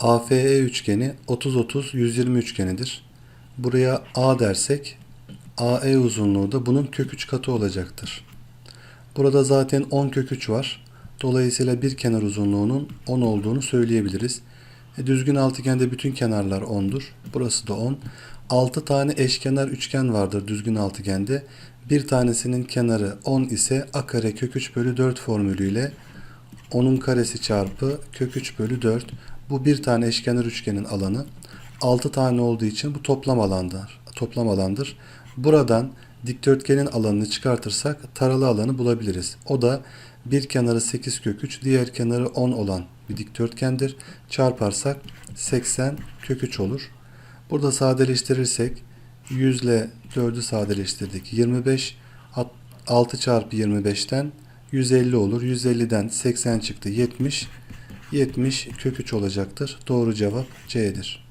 AFE üçgeni 30-30-120 üçgenidir. Buraya A dersek AE uzunluğu da bunun kök 3 katı olacaktır. Burada zaten 10 kök 3 var. Dolayısıyla bir kenar uzunluğunun 10 olduğunu söyleyebiliriz. E, düzgün altıgende bütün kenarlar 10'dur. Burası da 10. 6 tane eşkenar üçgen vardır düzgün altıgende. Bir tanesinin kenarı 10 ise a kare kök 3 bölü 4 formülüyle 10'un karesi çarpı kök 3 bölü 4. Bu bir tane eşkenar üçgenin alanı. 6 tane olduğu için bu toplam alandır. Toplam alandır. Buradan dikdörtgenin alanını çıkartırsak taralı alanı bulabiliriz. O da bir kenarı 8 kök 3, diğer kenarı 10 olan bir dikdörtgendir. Çarparsak 80 kök 3 olur. Burada sadeleştirirsek 100 ile 4'ü sadeleştirdik. 25 Alt- 6 çarpı 25'ten 150 olur. 150'den 80 çıktı 70. 70 kök 3 olacaktır. Doğru cevap C'dir.